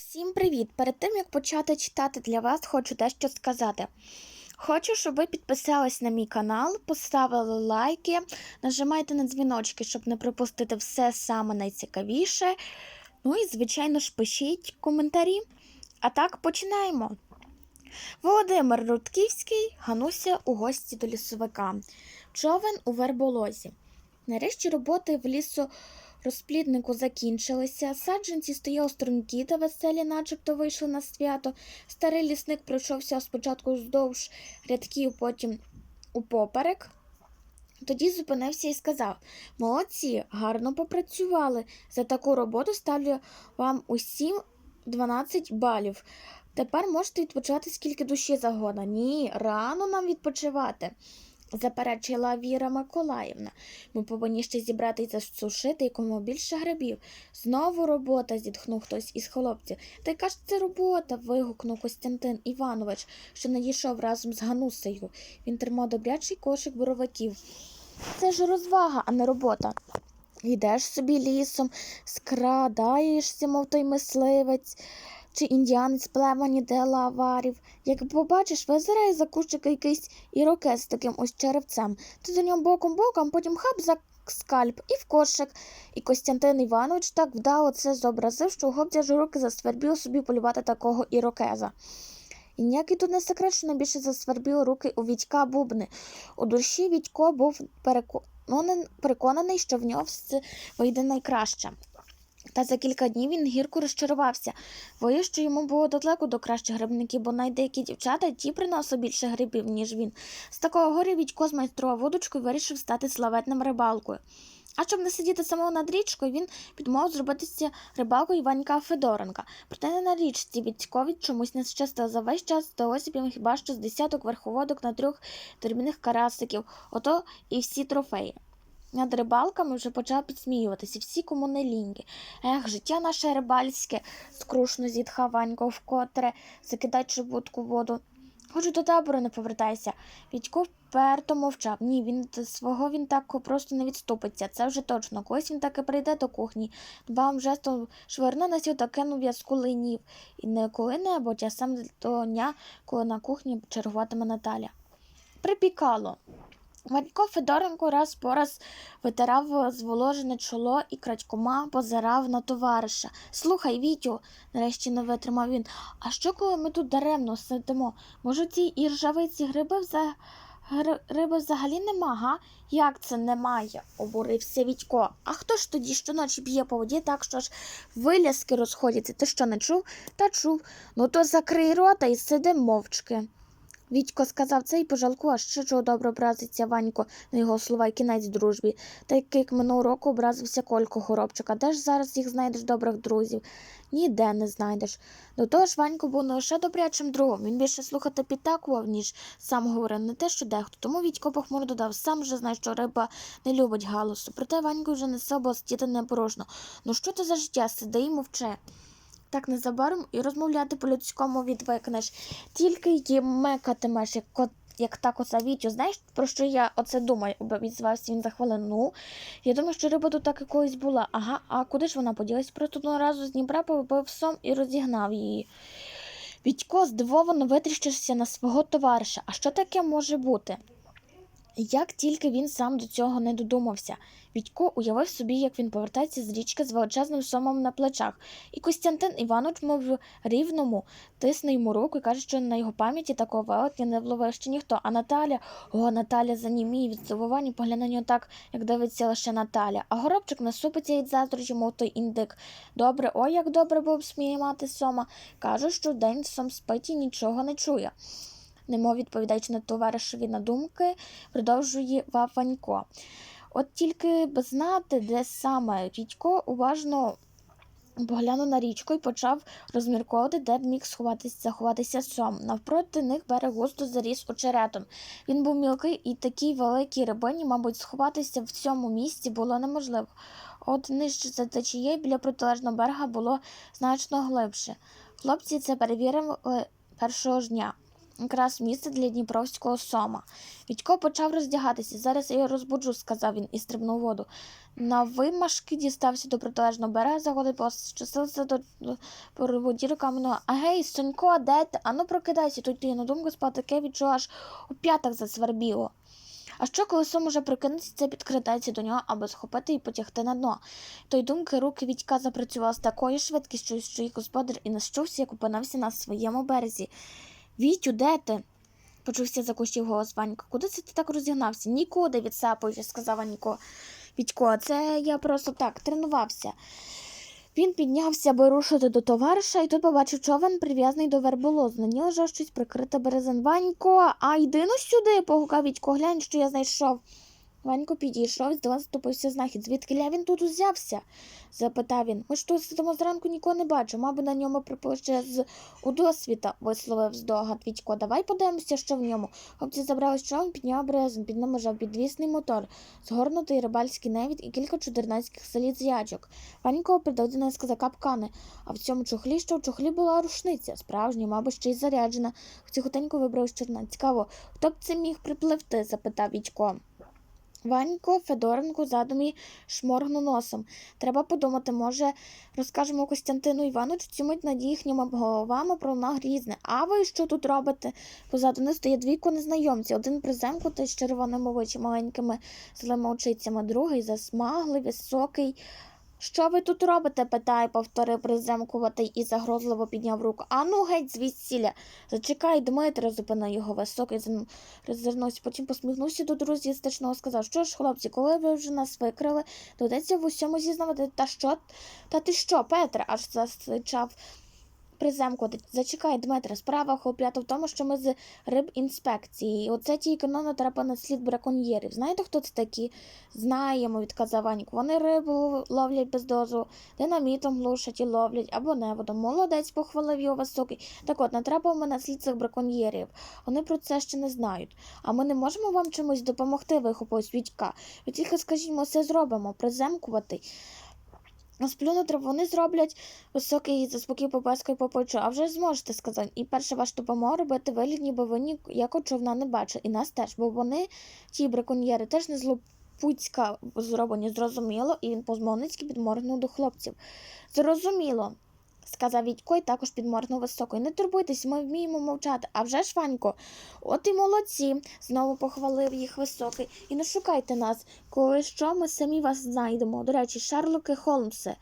Всім привіт! Перед тим як почати читати для вас, хочу дещо сказати. Хочу, щоб ви підписались на мій канал, поставили лайки, нажимайте на дзвіночки, щоб не пропустити все саме найцікавіше. Ну і, звичайно ж, пишіть коментарі. А так починаємо. Володимир Рудківський гануся у гості до лісовика. Човен у верболозі. Нарешті роботи в лісу розпліднику закінчилися. Саджанці стояли стрункі та веселі, начебто вийшли на свято. Старий лісник пройшовся спочатку вздовж рядків, потім упоперек. Тоді зупинився і сказав: Молодці, гарно попрацювали. За таку роботу ставлю вам усім 12 балів. Тепер можете відпочивати скільки душі загодно. Ні, рано нам відпочивати, заперечила Віра Миколаївна. Ми повинні ще зібрати і засушити якому більше грибів. Знову робота, зітхнув хтось із хлопців. Та яка ж це робота? вигукнув Костянтин Іванович, що надійшов разом з Ганусею. Він тримав добрячий кошик боровиків. Це ж розвага, а не робота. Йдеш собі лісом, скрадаєшся, мов той мисливець чи індіанець племені делаварів. Як побачиш, визирає за кущика якийсь ірокез з таким ось черевцем. Ти за нього боком-боком, потім хап за скальп і в кошик. І Костянтин Іванович так вдало це зобразив, що ж руки засвербів собі полювати такого ірокеза. І ніякий тут не секрет, що найбільше засвербів руки у Вітька бубни. У душі Вітько був переконаний, переконаний, що в нього все вийде найкраще. Та за кілька днів він гірко розчарувався. Виявив, що йому було далеко до кращих грибників, бо навіть деякі дівчата ті приносили більше грибів, ніж він. З такого горя Відько змайстрував вудочку і вирішив стати славетним рибалкою. А щоб не сидіти самого над річкою, він підмовив зробитися рибалкою Іванька Федоренка. Проте не на річці Відькові чомусь не щастило. За весь час здалося б їм хіба що з десяток верховодок на трьох дрібних карасиків, ото і всі трофеї. Над рибалками вже почав підсміюватися всі, кому не ліньки. Ех, життя наше рибальське, скрушно зітхав Ванько вкотре, закидаючи вудку воду. Хочу до табору не повертайся. Відько вперто мовчав. Ні, він свого він так просто не відступиться. Це вже точно. Колись він таки прийде до кухні. Дбавим жестом швирне на сіл та кинув в'язку линів. І не коли-небудь, а сам того дня, коли на кухні чергуватиме Наталя. Припікало. Ванько Федоренко раз по раз витирав зволожене чоло і крадькома позирав на товариша. Слухай, Вітю, нарешті не витримав він. А що, коли ми тут даремно сидимо? Може, ці іржавиці гриби вза... гри- риби взагалі нема, га? Як це немає? обурився Вітько. А хто ж тоді щоночі б'є по воді, так що ж виляски розходяться? Ти що не чув? Та чув. Ну то закрий рота і сиди мовчки. Вітько сказав це і пожалкував, що чого добре образиться Ванько на його слова і кінець дружбі. Та як, як минулого року образився Колько Горобчика. Де ж зараз їх знайдеш добрих друзів? Ніде не знайдеш. До того ж, Ванько був не лише добрячим другом, він більше слухати підтакував, ніж сам говорив, не те, що дехто. Тому Вітько похмуро додав, сам вже знає, що риба не любить галусу. Проте Ванько вже несе, бо сидіти непорожно. Ну що це за життя? Сиди і мовчи. Так незабаром і розмовляти по-людському відвикнеш. Тільки й мекатимеш, як кот. Як та коса Вітю, знаєш, про що я оце думаю, обізвався він за хвилину. Ну, я думаю, що риба тут так і була. Ага, а куди ж вона поділась? Просто одного разу з Дніпра побив сом і розігнав її. Вітько здивовано витріщився на свого товариша. А що таке може бути? Як тільки він сам до цього не додумався, Відько уявив собі, як він повертається з річки з величезним сомом на плечах, і Костянтин Іванович, мов рівному, тисне йому руку і каже, що на його пам'яті такого велетня не вловив ще ніхто. А Наталя, о, Наталя заніміє від здивування, погляне на нього так, як дивиться лише Наталя. А горобчик насупиться від заздрощі, мов той індик. Добре, ой, як добре було б сміє мати сома. Каже, що день сом спить і нічого не чує. Немов відповідаючи на товаришові надумки, продовжує Ваванько. От тільки б знати, де саме Рідько уважно поглянув на річку і почав розмірковувати, де б міг сховатися, заховатися сом. Навпроти них берег густо заріс очеретом. Він був мілкий і такій великій рибині, мабуть, сховатися в цьому місці було неможливо. От нижче за течією біля протилежного берега було значно глибше. Хлопці це перевірили першого ж дня. Якраз місце для дніпровського сома. Вітько почав роздягатися. Зараз я його розбуджу, сказав він і стрибнув воду. На вимашки дістався до протилежного берега, заходить пощастилися до, дірка мене. А гей, Сонько, де ти? Ану прокидайся, тут ти на думку спав таке відчула, аж у п'ятах засвербіло. А що, коли сом уже прокинеться, це підкрадається до нього, аби схопити і потягти на дно. Той думки руки Вітька запрацювали з такою швидкістю, що їх господар і нащувся, як опинився на своєму березі. Вітю, де ти? почувся за кущів голос Ванька. Куди це ти так розігнався? Нікуди, відсапуючи, сказав Ванько. Вітько, це я просто так тренувався. Він піднявся, аби рушити до товариша, і тут побачив човен, прив'язаний до верболозу. На ній лежав щось прикрите березен. Ванько, а йди ну сюди, погукав Вітько, глянь, що я знайшов. Ванько підійшов, здавав, ступився знахід. Звідки ля він тут узявся? запитав він. Ми ж тут сидимо зранку нікого не бачу. Мабуть, на ньому припище з удосвіта, висловив здогад Вітько. Давай подивимося, що в ньому. Хлопці забрали човен, підняв березин, під ним лежав підвісний мотор, згорнутий рибальський невід і кілька чудернацьких залізячок. Ванько придав неска за капкани, а в цьому чохлі, що в чохлі була рушниця, справжня, мабуть, ще й заряджена. Тихотенько вибрав з чорна. Цікаво, хто б це міг припливти? запитав Вітько. Ванько Федоренко задумі шморгнув носом. Треба подумати, може, розкажемо Костянтину Івановичу цю мить над їхніми головами про грізне. А ви що тут робите? Позаду них стоять двійко незнайомці. Один приземкутий з червоними очі маленькими злими очицями, другий засмаглий, високий. Що ви тут робите? питає, повторив приземкуватий і загрозливо підняв руку. Ану, геть звідсіля. Зачекай, Дмитро, зупинив його високий, зн- роззирнувся, потім посміхнувся до друзів стачного, сказав, що ж, хлопці, коли ви вже нас викрили, доведеться в усьому зізнавати. Та що? Та ти що, Петре? аж засичав приземкувати. Зачекай, Дмитре, справа хлоп'ята в тому, що ми з рибінспекції. Оце тільки но натрапив на слід браконьєрів. Знаєте, хто це такі? Знаємо, відказав Ваньк. Вони рибу ловлять без дозволу, динамітом глушать і ловлять або неводом. Молодець, похвалив його високий. Так от, натрапив ми на слід цих браконьєрів. Вони про це ще не знають. А ми не можемо вам чимось допомогти, вихопив Вітька. Ви тільки скажіть, ми все зробимо, приземкувати. Сплюнути вони зроблять високий заспокій попаскою по плечу. А вже зможете сказати. І перша ваша допомога робити вигляд, ніби ви ніякого човна не бачили. І нас теж, бо вони, ті браконьєри, теж не злопуцька зроблені, зрозуміло, і він позмовницьки підморгнув до хлопців. Зрозуміло. Сказав Вітько і також підморгнув високо. Не турбуйтесь, ми вміємо мовчати. А вже ж, Ванько, от і молодці, знову похвалив їх високий. І не шукайте нас, коли що ми самі вас знайдемо. До речі, Шерлоки Холмсе.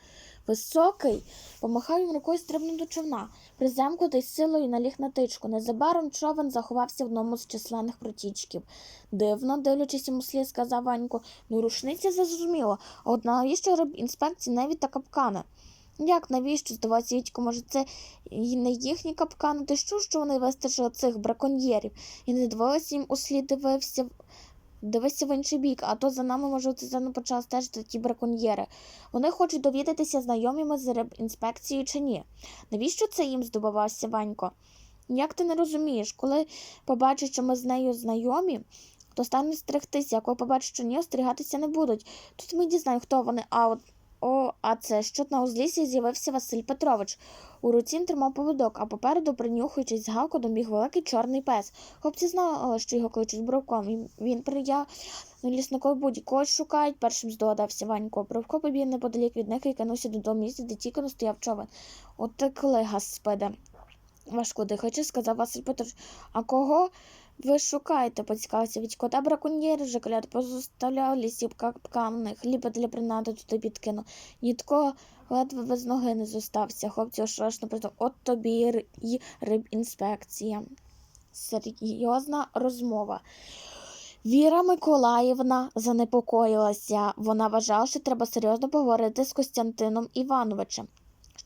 Високий помахав їм рукою стрибнув до човна. Приземкнутий з силою наліг на тичку. Незабаром човен заховався в одному з численних протічків. Дивно, дивлячись йому слід, сказав Ванько. Ну, рушниця зрозуміло. А от навіщо риб інспекції навіть та капкани? Як навіщо? Здавається, Вітько, може, це і не їхні капкани? Ти що, що вони вистежили цих браконьєрів? І не дивилися їм у слід дивився. в- інший бік, а то за нами, може, заново почали стежити ті браконьєри. Вони хочуть довідатися, знайомі ми з рибінспекцією чи ні. Навіщо це їм здобувався Ванько? Як ти не розумієш, коли побачать, що ми з нею знайомі, то стануть стригтися, а коли побачать, що ні, остерігатися не будуть. Тут ми дізнаємо, хто вони, а от о, а це що на узліссі з'явився Василь Петрович. У руці він тримав поводок, а попереду, принюхуючись з галкодом, біг великий чорний пес. Хлопці знали, що його кличуть бровком. Він, він прияв на лісникові будь когось шукають, першим здогадався Ванько. Бровко побіг неподалік від них і кинувся додому місця, де тільки стояв човен. От так лига спеде. Важко дихаючи, сказав Василь Петрович. А кого ви шукаєте? поцікавився Вітько. Та браконьєри же кляд позоставляв лісів капкани, хліба для принади туди підкинув. Нітко ледве без ноги не зостався. Хлопці ошелешно придав. От тобі й рибінспекція. Серйозна розмова. Віра Миколаївна занепокоїлася. Вона вважала, що треба серйозно поговорити з Костянтином Івановичем.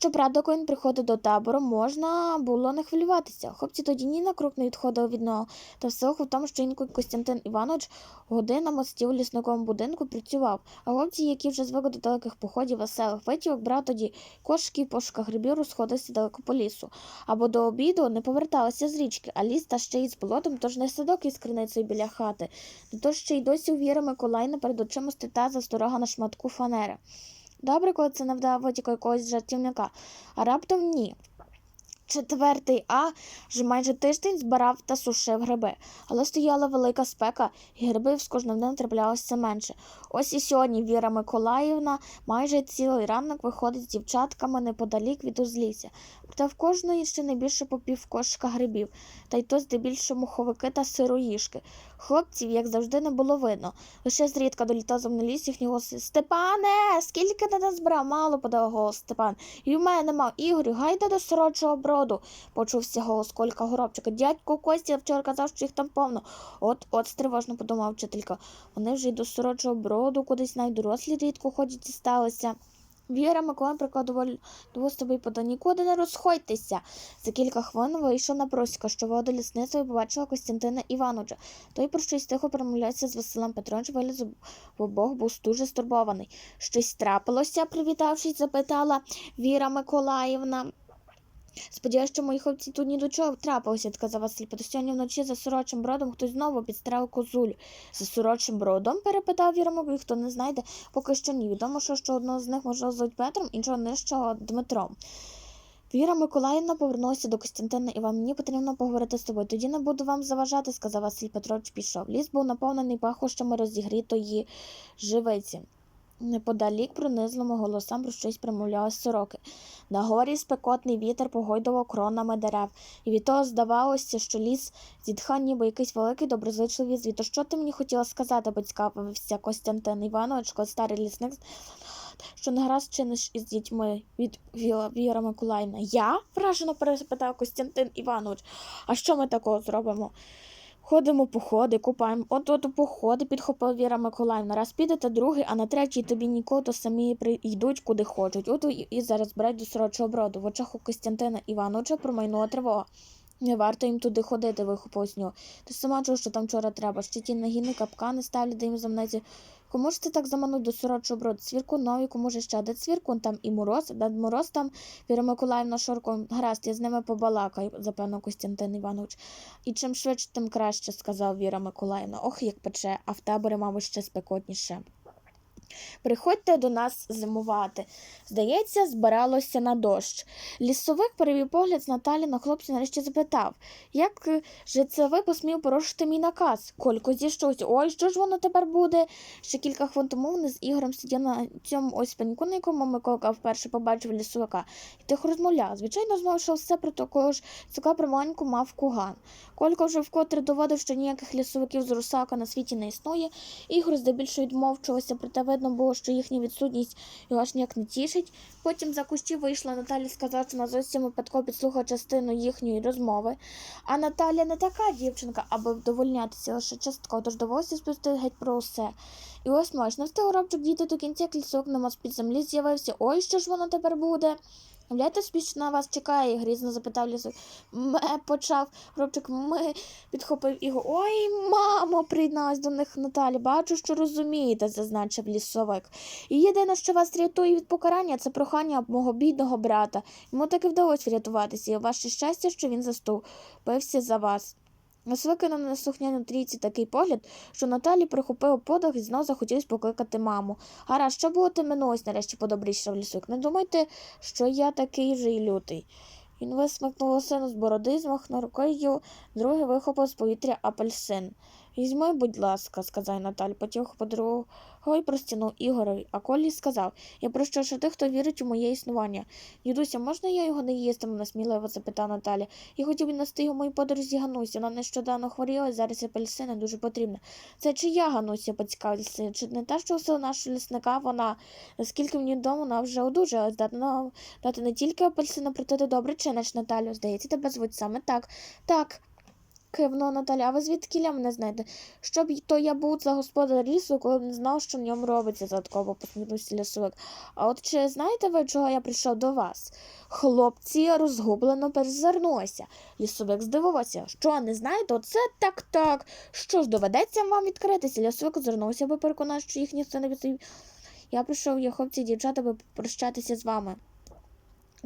Щоправда, коли він приходив до табору, можна було не хвилюватися. Хлопці тоді ні на крок не відходили від нього, та все в тому, що інколи Костянтин Іванович годинами сидів у лісниковому будинку працював, а хлопці, які вже звикли до далеких походів, веселих витівок, брав тоді кошки і пошуках грибів розходилися далеко по лісу. Або до обіду не поверталися з річки, а ліс та ще й з болотом, тож не садок із криницею біля хати. Не то ще й досі у Віри Миколаївни перед очима стита засторога на шматку фанери. Добре, коли це не вдало витіку якогось жартівника, а раптом ні. Четвертий А вже майже тиждень збирав та сушив гриби, але стояла велика спека, і грибів з кожним днем траплялося менше. Ось і сьогодні Віра Миколаївна майже цілий ранок виходить з дівчатками неподалік від узлісся. Проте в кожної ще не більше по пів грибів, та й то здебільшого муховики та сироїшки. Хлопців, як завжди, не було видно. Лише зрідка долітав за мною ліс їхній голос. Степане, скільки ти назбирав? Мало подав голос Степан. І в мене нема Ігорю, гайда до сорочого броду. Почувся голос Колька Горобчика. Дядько Костя вчора казав, що їх там повно. От, от, стривожно подумав вчителька. Вони вже й до сорочого броду, кудись навіть дорослі рідко ходять і сталися. Віра Миколай прикладував двостовий тобі пода нікуди не розходьтеся. За кілька хвилин вийшов на просіка, що вода лісництва і побачила Костянтина Івановича. Той про щось тихо промовляється з Василем Петровичем, виліз в обох був дуже стурбований. Щось трапилося, привітавшись, запитала Віра Миколаївна. Сподіваюся, що мої хлопці тут ні до чого трапилося, сказав Василь. Та сьогодні вночі за сорочим бродом хтось знову підстрелив козулю. За сорочим бродом? перепитав Віра Миколаївна. Хто не знайде, поки що ні. Відомо, що, що одного з них може звуть Петром, іншого нижчого Дмитром. Віра Миколаївна повернулася до Костянтина і вам мені потрібно поговорити з тобою. Тоді не буду вам заважати, сказав Василь Петрович. Пішов. Ліс був наповнений пахощами розігрітої живиці. Неподалік пронизлими голосам про щось примовляли сороки. На горі спекотний вітер погойдував кронами дерев, і від того здавалося, що ліс зітхав, ніби якийсь великий доброзичливий звіт. То що ти мені хотіла сказати, поцікавився Костянтин Іванович, коли старий лісник, що не гаразд чиниш із дітьми, відповіла Віра Миколаївна. Я? вражено перепитав Костянтин Іванович. А що ми такого зробимо? Ходимо походи, купаємо. От от походи, підхопила Віра Миколаївна. Раз підете, другий, а на третій тобі нікого, то самі прийдуть куди хочуть. От і, і зараз беруть до сорочого броду. В очах у Костянтина Івановича промайнула тривога. Не варто їм туди ходити, вихопив з нього. Ти сама чув, що там вчора треба. Ще ті нагіни капкани ставлять, де їм замнеться. Ти так замануть до сорочого броду? Цвіркун Новіку, кому ж ще? Де цвіркун? Там і мороз, де мороз там Віра Миколаївна Шорко. Гаразд, я з ними побалакаю, запевнив Костянтин Іванович. І чим швидше, тим краще, сказав Віра Миколаївна. Ох, як пече, а в таборі, мабуть, ще спекотніше. Приходьте до нас зимувати. Здається, збиралося на дощ. Лісовик перевів погляд з Наталі на хлопця нарешті запитав, як же це ви посмів порушити мій наказ? Колько зійшовся. Ой, що ж воно тепер буде? Ще кілька хвилин тому вони з Ігорем сиділи на цьому ось пеньку, на якому Миколка вперше побачив лісовика, і тихо розмовляв. Звичайно, знову що все про такого ж цика про маленьку мав куган. Колька вже вкотре доводив, що ніяких лісовиків з русака на світі не існує. Ігор здебільшого відмовчувався, проте видно було, що їхня відсутність його аж ніяк не тішить. Потім за кущі вийшла Наталі сказати, що вона зовсім випадково підслухала частину їхньої розмови. А Наталя не така дівчинка, аби вдовольнятися лише частково, тож довелося спустити геть про усе. І ось не встиг робчик діти до кінця клісок на з під землі з'явився. Ой, що ж воно тепер буде? Являєте на вас чекає? грізно запитав лісок. Ме почав хлопчик, ми підхопив його. Ой, мамо, приєдналась до них Наталі. Бачу, що розумієте, зазначив лісовик. І єдине, що вас рятує від покарання, це прохання мого бідного брата. Йому таки вдалося врятуватися, і ваше щастя, що він заступився за вас. Ось викинув на сухняну трійці такий погляд, що Наталі прихопив подих і знов захотів покликати маму. Гаразд, що було ти минулось, нарешті подобрішав лісок. Не думайте, що я такий же й лютий. Він висмикнув сину з бороди, змахнув рукою, другий вихопив з повітря апельсин. Візьми, будь ласка, сказав Наталь, потім по другого й простягнув Ігорові, а Колі сказав Я прощу, що ти, хто вірить у моє існування. Дідуся, можна я його не їстиму? насміливо запитав Наталя. Я хотів нести його мою подорожі Ганусі. Вона нещодавно хворіла, зараз апельсини дуже потрібна. Це чия Гануся, поцікавився, чи не та, що сила нашого лісника, вона, наскільки мені відомо, вона вже одужала, здатна дати не тільки апельсини, проте ти добре чиниш, Наталю. Здається, тебе звуть саме так. Так. Кивнула Наталя, а ви звідки мене знаєте? Щоб то я був за господар лісу, коли б не знав, що в ньому робиться, задатково посміхнувся лісовик. А от чи знаєте ви, чого я прийшов до вас? Хлопці розгублено перезирнулися. Лісовик здивувався. Що, не знаєте? Оце так так. Що ж, доведеться вам відкритися? Лісовик озирнувся, аби переконати, що їх ніхто не відповів. Я прийшов, я хлопці дівчата, аби попрощатися з вами.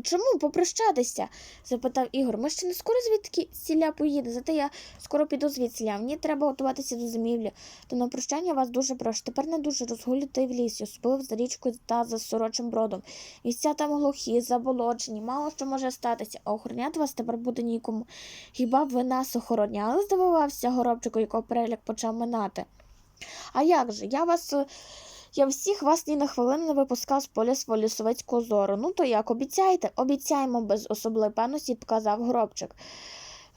Чому попрощатися? запитав Ігор. Ми ще не скоро звідки сіля поїде, зате я скоро піду звідсіля. Мені треба готуватися до зимівлі. То на прощання вас дуже прошу. Тепер не дуже розгулюйте в лісі, особливо за річкою та за сорочим бродом. Місця там глухі, заболочені, мало що може статися, а охороняти вас тепер буде нікому. Хіба ви нас охороняли? здивувався горобчику, якого переляк почав минати. А як же? Я вас. Я всіх вас ні на хвилину не випускав з поля свого лісовецького зору. Ну то як обіцяєте? Обіцяємо без особливої певності, показав гробчик.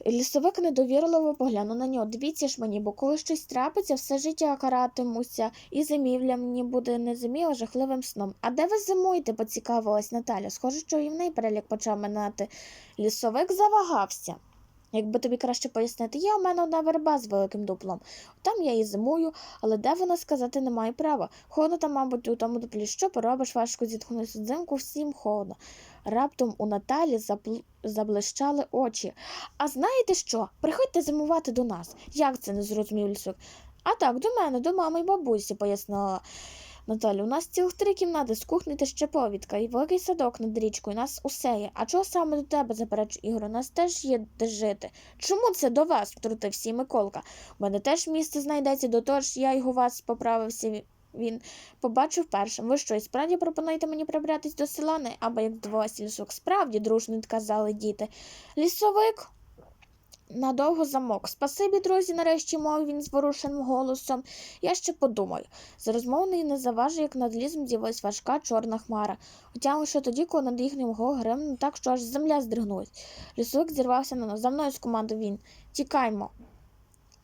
Лісовик недовірливо поглянув на нього. Дивіться ж мені, бо коли щось трапиться, все життя каратимуся, і зимівля мені буде не зимі, а жахливим сном. А де ви зимуєте? поцікавилась Наталя. Схоже, що і в неї перелік почав минати. Лісовик завагався. Якби тобі краще пояснити, є у мене одна верба з великим дуплом. Там я і зимую, але де вона сказати не маю права. Холодно там, мабуть, у тому дуплі. Що поробиш, важко зітхнути взимку, всім холодно. Раптом у Наталі запл... заблищали очі. А знаєте що? Приходьте зимувати до нас. Як це не зрозумів лісок? А так, до мене, до мами й бабусі, пояснила Наталя. У нас цілих три кімнати з кухні та ще повідка, і великий садок над річкою. У нас усе є. А чого саме до тебе, заперечує Ігор? У нас теж є де жити. Чому це до вас? втрутився Миколка. У мене теж місце знайдеться, до того ж я й у вас поправився. Він побачив першим. Ви що, і справді пропонуєте мені прибратись до села? Не або як здавалося лісок. Справді, дружно відказали діти. Лісовик надовго замок. Спасибі, друзі, нарешті мовив він зворушеним голосом. Я ще подумаю. За розмовною не заважив, як над лісом з'явилась важка чорна хмара. Утягнувши тоді, коли над їхнім гримнув так, що аж земля здригнулась. Лісовик зірвався на нас. За мною скомандував він. Тікаймо.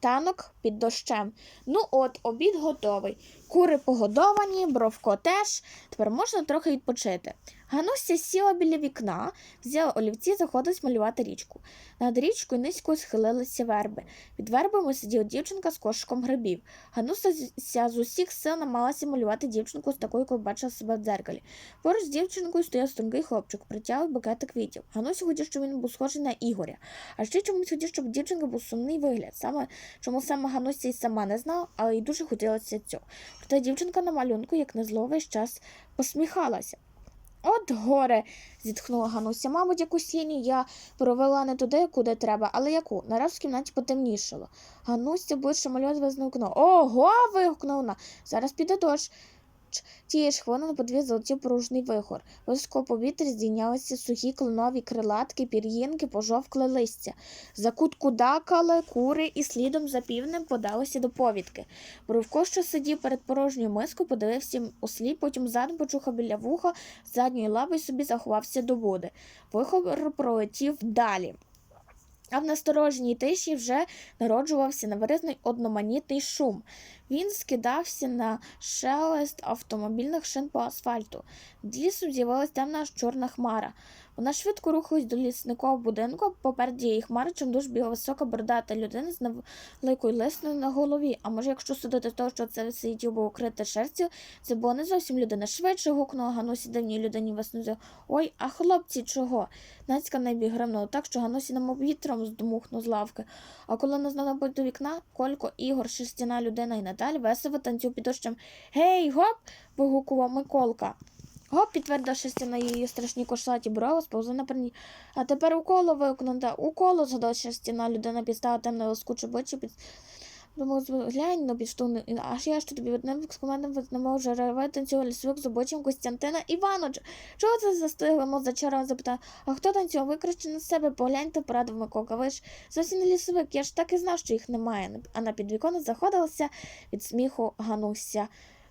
Танок під дощем. Ну от, обід готовий. Кури погодовані, бровко теж. Тепер можна трохи відпочити. Гануся сіла біля вікна, взяла олівці заходилась малювати річку. Над річкою низько схилилися верби. Під вербами сиділа дівчинка з кошиком грибів. Гануся з усіх сил намагалася малювати дівчинку з такою, якою бачила себе в дзеркалі. Поруч з дівчинкою стояв стрункий хлопчик, притягав букети квітів. Гануся хотів, щоб він був схожий на Ігоря. А ще чомусь хотів, щоб дівчинка був сумний вигляд. Саме чому саме Гануся і сама не знала, але й дуже хотілося цього. Проте дівчинка на малюнку, як незло, весь час посміхалася. От горе, зітхнула Гануся. Мабуть, якусь сіню я провела не туди, куди треба, але яку? Нараз в кімнаті потемнішало. Гануся ближче малювати визнукнула. Ого. вигукнула вона. Зараз піде дощ. Ч- Тієї ж хвилини на подвір залетів порожній вихор. Високо в повітрі здійнялися сухі кленові крилатки, пір'їнки, пожовкле листя. За кутку дакали кури і слідом за півнем подалися до повідки. Бровко, що сидів перед порожньою мискою, подивився у слід, потім задом почухав біля вуха, з задньої лапи собі заховався до води. Вихор пролетів далі. А в насторожній тиші вже народжувався невиразний одноманітний шум. Він скидався на шелест автомобільних шин по асфальту. Над лісом з'явилась темна чорна хмара. Вона швидко рухалась до лісникового будинку, а поперед її хмари чимдуж бігла висока бородата людина з невеликою лисною на голові. А може, якщо судити того, що це сидів був укрите шерстю, це була не зовсім людина. Швидше гукнула Ганусі давній людині весною. Ой, а хлопці, чого? Нацька небі гримнула так, що Ганусі немов вітром здмухнув з лавки. А коли не знала до вікна, Колько, Ігор, шерстяна людина і Наталь весело танцюв під дощем. Гей, гоп! вигукував Миколка. Гоп, підтвердив шерстяна її страшні кошлаті брови, сповзли на перні. А тепер уколо вигукнута. Уколо, згадала шерстяна людина, підстала темне лоскуче обличчя під. Думав, глянь, ну підштовхнув. Аж я що тобі одним не можу реве танцював лісовик з обличчям Костянтина Івановича. Чого це застигли, мов зачаровано запитав. А хто танцював? Ви на себе погляньте, порадив Миколка. Ви ж зовсім не лісовик, я ж так і знав, що їх немає. А на підвіконня заходилася від сміху Гануся.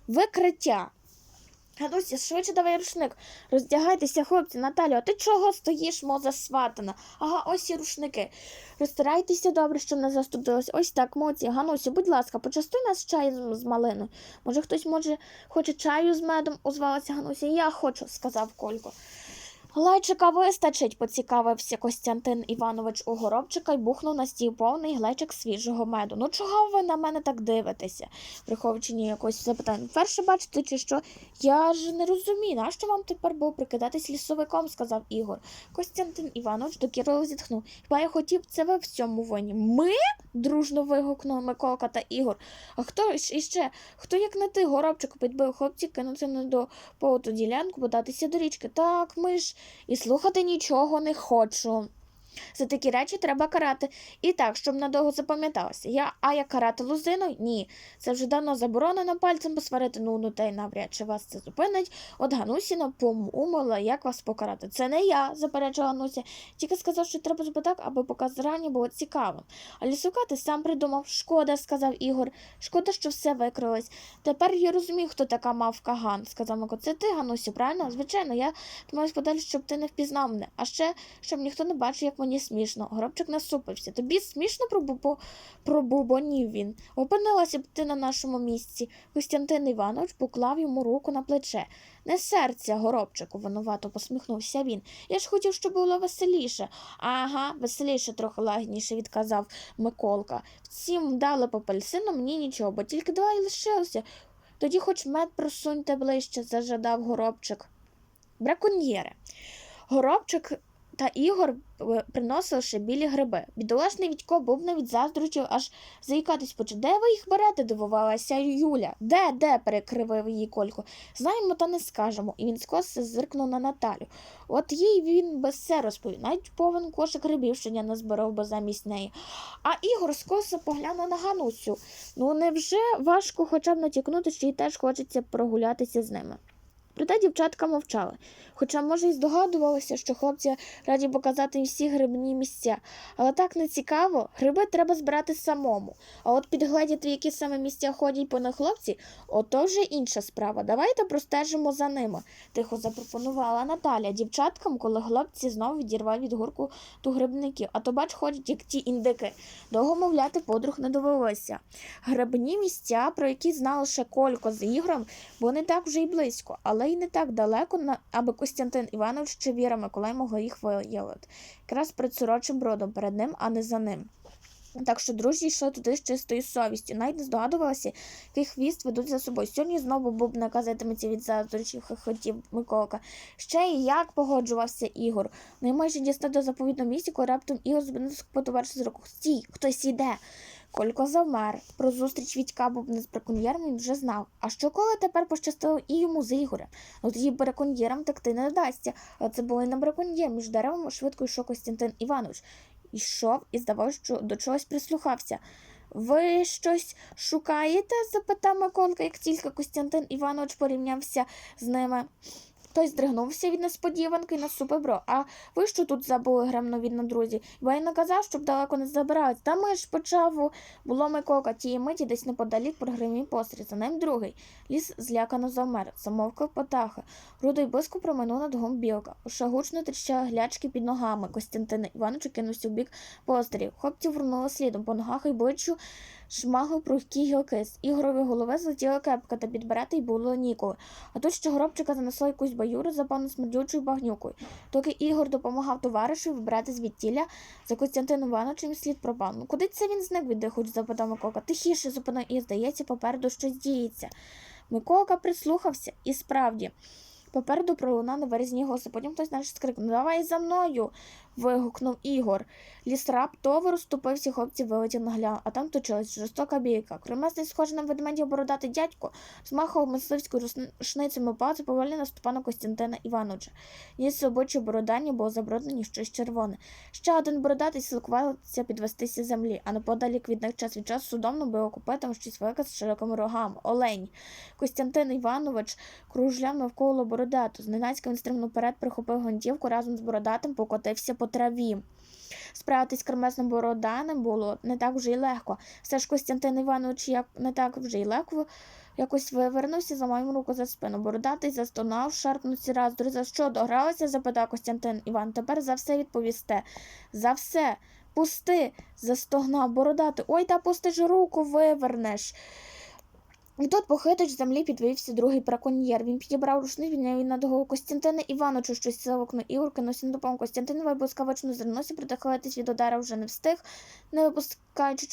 Викриття. Гануся, швидше давай рушник. Роздягайтеся, хлопці, Наталю, а ти чого стоїш, моза засватана? Ага, ось і рушники. Розтирайтеся добре, щоб не застудилось. Ось так, моці. Ганусю, будь ласка, почастуй нас чаєм з малиною. Може, хтось може хоче чаю з медом, озвалася Гануся. Я хочу, сказав Колько. Глечика вистачить, поцікавився Костянтин Іванович у горобчика й бухнув на стіл повний глечик свіжого меду. Ну чого ви на мене так дивитеся? приховуючи якось запитання. Перше бачите, чи що? Я ж не розумію, нащо вам тепер було прикидатись лісовиком, сказав Ігор. Костянтин Іванович докірливо зітхнув. Хіба я хотів це ви в цьому винні? Ми? дружно вигукнули Миколка та Ігор. А хто ж іще? Хто, як не ти, горобчик, підбив хлопці, кинути не до поводу ділянку, податися до річки. Так, ми ж і слухати нічого не хочу. За такі речі треба карати. І так, щоб надовго запам'яталося. Я, а я карати лузиною? Ні. Це вже давно заборонено пальцем посварити, ну, ну та й навряд чи вас це зупинить. От Ганусіна помумила, як вас покарати. Це не я, заперечила Гануся. Тільки сказав, що треба зробити так, аби показання було цікавим. А лісука ти сам придумав. Шкода, сказав Ігор. Шкода, що все викрилось. Тепер я розумію, хто така мавка Ган, сказав Мико. Це ти, Ганусю, правильно? Звичайно, я тримаюсь подалі, щоб ти не впізнав мене. А ще, щоб ніхто не бачив, як мені смішно. Горобчик насупився. Тобі смішно пробубо... пробубонів він. Опинилася б ти на нашому місці. Костянтин Іванович поклав йому руку на плече. Не серця, горобчику, винувато посміхнувся він. Я ж хотів, щоб було веселіше. Ага, веселіше, трохи лагідніше відказав Миколка. Втім, дали по апельсину мені нічого, бо тільки два й лишилося. Тоді хоч мед просуньте ближче, зажадав горобчик. Браконьєри. Горобчик та Ігор е, приносили ще білі гриби. Бідолашний Відько був навіть заздручив, аж заїкатись почав. Де ви їх берете? дивувалася Юля. Де, де? перекривив її Колько. Знаємо, та не скажемо. І він скоса зиркнув на Наталю. От їй він без все розповів. Навіть повен кошик грибів щодня назбирав би замість неї. А Ігор скоса поглянув на Ганусю. Ну невже важко хоча б натякнути, що їй теж хочеться прогулятися з ними. Проте дівчатка мовчали, хоча, може, і здогадувалися, що хлопці раді показати всі грибні місця. Але так не цікаво, гриби треба збирати самому. А от підгледіти, які саме місця ходять по них хлопці, ото вже інша справа. Давайте простежимо за ними, тихо запропонувала Наталя дівчаткам, коли хлопці знову відірвали від гурку ту грибників. А то бач, ходять, як ті індики. Довго мовляти подруг не довелося. Грибні місця, про які знали ще Колько з ігром, бо не так вже й близько, але й не так далеко, аби Костянтин Іванович чи Віра Миколай могли їх виявити. Якраз перед сорочим бродом, перед ним, а не за ним. Так що друзі йшли туди з чистою совістю, навіть не здогадувалися, який хвіст ведуть за собою. Сьогодні знову Буб наказатиметься від заздрічів, хохотів Миколка. Ще й як погоджувався Ігор. Ну і майже дістав до заповідного місця, коли раптом Ігор зупинився потоваришив з руку. Стій, хтось іде. Колько завмер. Про зустріч Вітька Бубна з браконьєром він вже знав. А що коли тепер пощастило і йому з Ігорем? Ну тоді браконьєрам текти не вдасться. Але це було і не браконьєр. Між деревом швидко йшов Костянтин Іванович. Йшов і здавалося, що до чогось прислухався. Ви щось шукаєте? запитав Миколка, як тільки Костянтин Іванович порівнявся з ними. Той здригнувся від несподіванки насупив бро. А ви що тут забули, гремно він на друзі? Бо я наказав, щоб далеко не забирались. Та ми ж почав. Було Миколка тієї миті десь неподалік прогримів постріл. За ним другий. Ліс злякано завмер. Замовкав потахи. Рудий близько проминув над гом білка. Уша гучно тріщали глячки під ногами. Костянтина Іванович кинувся в бік пострілів. Хлопці врунули слідом по ногах і обличчю шмагли прухкі гілки. З ігрової голови злетіла кепка, та підбирати й було ніколи. А тут ще горобчика занесло якусь баюру, запану смердючою багнюкою. Доки Ігор допомагав товаришу вибрати звідтіля, за Костянтином Івановичем слід пропав. Ну куди це він зник від хоч запитав Миколка. Тихіше зупинив і, здається, попереду щось діється. Миколка прислухався, і справді. Попереду пролунав невирізні голоси, потім хтось наш скрикнув Давай за мною. Вигукнув Ігор. Ліс раптово розступився, хлопці вилетів на гляну, а там точилась жорстока бійка. Кремесний, схожий на ведмедя бородатий дядько, змахав мисливською рушницями палці наступав на Костянтина Івановича. Ніс обличчя бородані було забруднені щось червоне. Ще один бородатий силкувався підвестися з землі, а неподалік від них час від часу судомно було купитом щось велике з широкими рогами. Олень. Костянтин Іванович кружляв навколо бородату. Зненацька він стрибнув вперед, прихопив гвинтівку разом з бородатим, покотився по траві. Справитись з кремесним бороданим було не так вже й легко. Все ж Костянтин Іванович як не так вже й легко якось вивернувся за мою руку за спину. Бородатий застонав, шарпнувся раз, за що догралися? запитав Костянтин Іван. Тепер за все відповісте. За все. Пусти, застогнав бородатий. Ой, та пусти ж руку вивернеш. І тут похитач землі підвівся другий браконьєр. Він підібрав рушник, він на голову Костянтина Івановичу щось завокнув Ігор кинувся на допомогу. Костянтин вибускавично зернувся, притихлитись від удара вже не встиг, не випускаючи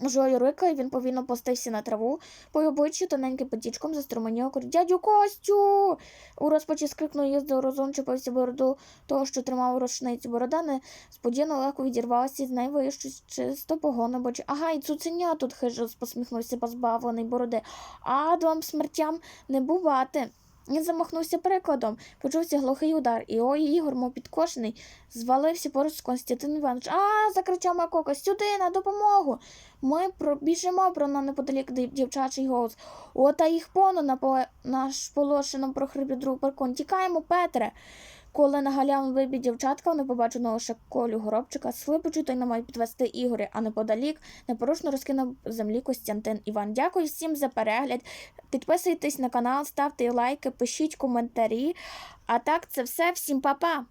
чужої рика, і він повільно постився на траву. По обличчю тоненьким потічком заструменіло крик «Дядю Костю!» У розпачі скрикнув їздив розум, чіпився бороду того, що тримав рушницю. Борода несподівано легко відірвалася з неї вище чисто погоно бочі. Ага, і цуценя тут хижо посміхнувся позбавлений бороди. А вам смертям не бувати. Він замахнувся прикладом, почувся глухий удар, і ой, Ігор, мов підкошений, звалився поруч з Константин Івановичем. А, закричав Макока, сюди, на допомогу. Ми пробіжимо про неподалік дівчачий голос. Ота їх пону на, по... наш полошеном прохрипів друг Паркон. Тікаємо, Петре. Коли на галявину вибі дівчатка, вони побачили лише колю горобчика, слипучи, той не мають підвести Ігоря, а неподалік непорушно розкинув землі Костянтин Іван. Дякую всім за перегляд. Підписуйтесь на канал, ставте лайки, пишіть коментарі. А так, це все. Всім па-па!